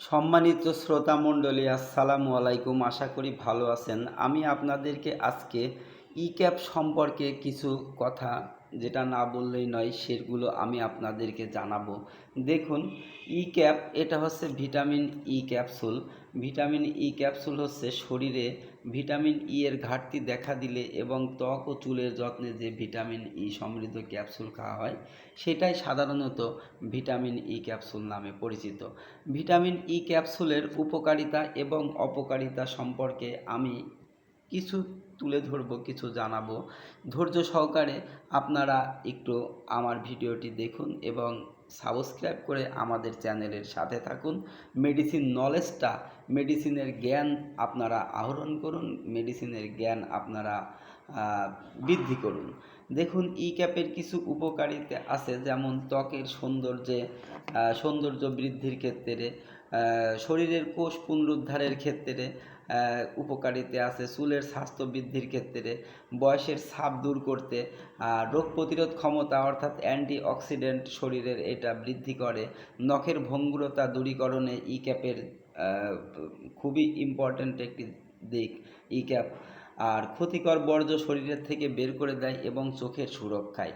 সম্মানিত শ্রোতা মণ্ডলী, আসসালামু আলাইকুম। আশা করি ভালো আছেন। আমি আপনাদেরকে আজকে ই ক্যাপ সম্পর্কে কিছু কথা যেটা না বললেই নয়, সেগুলো আমি আপনাদেরকে জানাব। দেখুন ই ক্যাপ এটা হচ্ছে vitamin E capsule vitamin E capsule হচ্ছে শরীরে ভিটামিন ই এর ঘাটতি দেখা দিলে এবং ত্বক ও চুলের যত্নে যে ভিটামিন ই সমৃদ্ধ ক্যাপসুল খাওয়া হয়, সেটাই সাধারণত ভিটামিন ই ক্যাপসুল নামে পরিচিত। ভিটামিন ই ক্যাপসুলের উপকারিতা এবং অপকারিতা সম্পর্কে আমি কিছু তুলে ধরবো, কিছু জানাব। ধৈর্য সহকারে আপনারা একটু আমার ভিডিওটি দেখুন এবং সাবস্ক্রাইব করে আমাদের চ্যানেলের সাথে থাকুন। মেডিসিন নলেজটা, মেডিসিনের জ্ঞান আপনারা আহরণ করুন, মেডিসিনের জ্ঞান আপনারা বৃদ্ধি করুন। দেখুন, ই ক্যাপের কিছু উপকারিতা আছে, যেমন ত্বকের সৌন্দর্যে সৌন্দর্য বৃদ্ধির ক্ষেত্রে শরীরের কোষ পুনরুদ্ধারের ক্ষেত্রে উপকারিতা আছে চুলের স্বাস্থ্য বৃদ্ধির ক্ষেত্রে, বয়সের ছাপ দূর করতে, আর রোগ প্রতিরোধ ক্ষমতা অর্থাৎ অ্যান্টি অক্সিডেন্ট শরীরের এটা বৃদ্ধি করে, নখের ভঙ্গুরতা দূরীকরণে ই ক্যাপের খুবই ইম্পর্ট্যান্ট একটি দিক ই ক্যাপ আর ক্ষতিকর বর্জ্য শরীরের থেকে বের করে দেয় এবং চোখের সুরক্ষায়।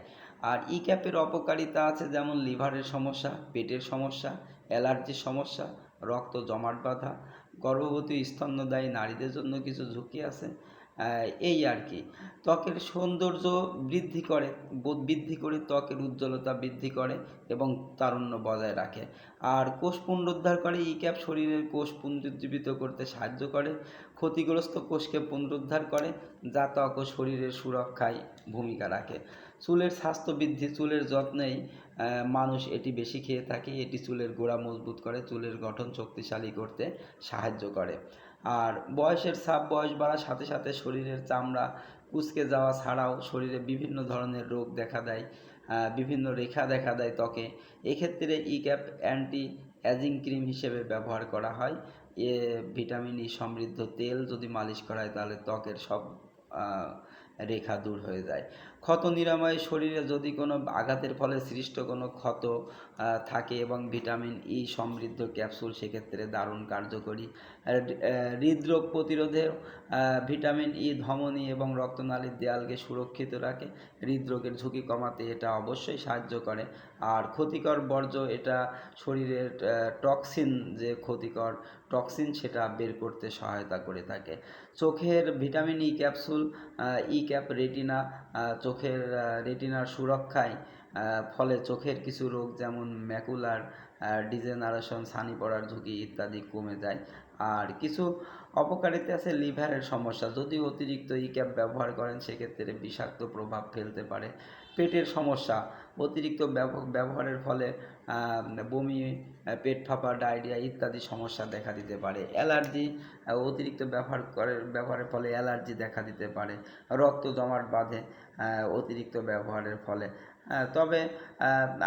আর ই ক্যাপের অপকারিতা আছে যেমন লিভারের সমস্যা, পেটের সমস্যা, অ্যালার্জির সমস্যা, রক্ত জমাট বাঁধা গর্ভবতী স্তন্যদায়ী নারীদের জন্য কিছু ঝুঁকি আছে? এই আর কি। ত্বকের সৌন্দর্য বৃদ্ধি করে বৃদ্ধি করে ত্বকের উজ্জ্বলতা বৃদ্ধি করে এবং তারুণ্য বজায় রাখে। আর কোষ পুনরুদ্ধার করে ই ক্যাপ শরীরের কোষ পুনরুজ্জীবিত করতে সাহায্য করে, ক্ষতিগ্রস্ত কোষকে পুনরুদ্ধার করে, যা ত্বক ও শরীরের সুরক্ষায় ভূমিকা রাখে। চুলের স্বাস্থ্য বৃদ্ধি, চুলের যত্নেই মানুষ এটি বেশি খেয়ে থাকে, এটি চুলের গোড়া মজবুত করে, চুলের গঠন শক্তিশালী করতে সাহায্য করে। আর বয়সের ছাপ বয়স বাড়ার সাথে সাথে শরীরের চামড়া কুচকে যাওয়া ছাড়াও শরীরে বিভিন্ন ধরনের রোগ দেখা দেয় বিভিন্ন রেখা দেখা দেয় ত্বকে। এক্ষেত্রে E cap anti ageing cream হিসেবে ব্যবহার করা হয়। এ ভিটামিন ই সমৃদ্ধ তেল যদি মালিশ করা হয় তাহলে ত্বকের সব রেখা দূর হয়ে যায়। ক্ষত নিরাময় শরীরে যদি কোনো আঘাতের ফলে সৃষ্ট কোনো ক্ষত থাকে এবং ভিটামিন ই সমৃদ্ধ ক্যাপসুল, সেক্ষেত্রে দারুণ কার্যকরী। হৃদরোগ প্রতিরোধে ভিটামিন ই ধমনী এবং রক্তনালীর দেয়ালকে সুরক্ষিত রাখে। হৃদরোগের ঝুঁকি কমাতে এটা অবশ্যই সাহায্য করে। আর ক্ষতিকর বর্জ্য, এটা শরীরের টক্সিন, যে ক্ষতিকর টক্সিন, সেটা বের করতে সহায়তা করে থাকে। চোখের vitamin E capsule E cap retina চোখের রেটিনার সুরক্ষায় ফলে চোখের কিছু রোগ যেমন ম্যাকুলার ডিজেনারেশন সানি পড়ার ঝুঁকি ইত্যাদি কমে যায়। আর কিছু অপকারিতা আছে লিভারের সমস্যা। যদি অতিরিক্ত ই ক্যাপ ব্যবহার করেন, সেক্ষেত্রে বিষাক্ত প্রভাব ফেলতে পারে। পেটের সমস্যা, অতিরিক্ত ব্যব- ব্যবহারের ফলে বমি, পেট ফাঁপা, ডায়রিয়া ইত্যাদি সমস্যা দেখা দিতে পারে। অ্যালার্জি অতিরিক্ত ব্যবহার করে, ব্যবহারের ফলে অ্যালার্জি দেখা দিতে পারে। রক্ত জমাট বাঁধে অতিরিক্ত ব্যবহারের ফলে। তবে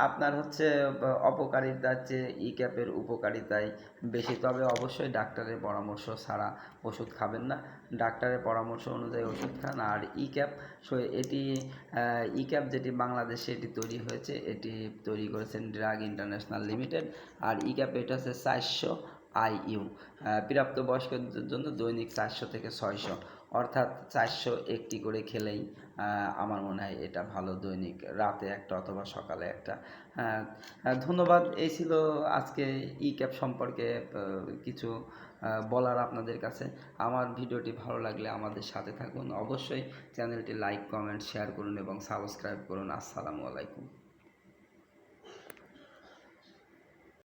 আপনার হচ্ছে অপকারিতার চেয়ে ই ক্যাপের উপকারিতাই বেশি। তবে অবশ্যই ডাক্তারের পরামর্শ ছাড়া ওষুধ খাবেন না। ডাক্তারের পরামর্শ অনুযায়ী ওষুধ খান। আর ই ক্যাপ এটি ই ক্যাপ যেটি বাংলাদেশে এটি তৈরি হয়েছে, এটি তৈরি করেছেন ড্রাগ ইন্টারন্যাশনাল লিমিটেড আর ই ক্যাপ এটা হচ্ছে চারশো আই ইউ প্রাপ্তবয়স্কদের জন্য দৈনিক চারশো থেকে ছয়শো অর্থাৎ চারশো একটি করে খেলেই আমার মনে হয় এটা ভালো দৈনিক রাতে একটা অথবা সকালে একটা। হ্যাঁ, আহ, ধন্যবাদ। এই ছিল আজকে ই ক্যাপ সম্পর্কে কিছু বলার আপনাদের কাছে। আমার ভিডিওটি ভালো লাগলে আমাদের সাথে থাকুন। অবশ্যই চ্যানেলটি লাইক কমেন্ট শেয়ার করুন এবং সাবস্ক্রাইব করুন। আসসালামু আলাইকুম।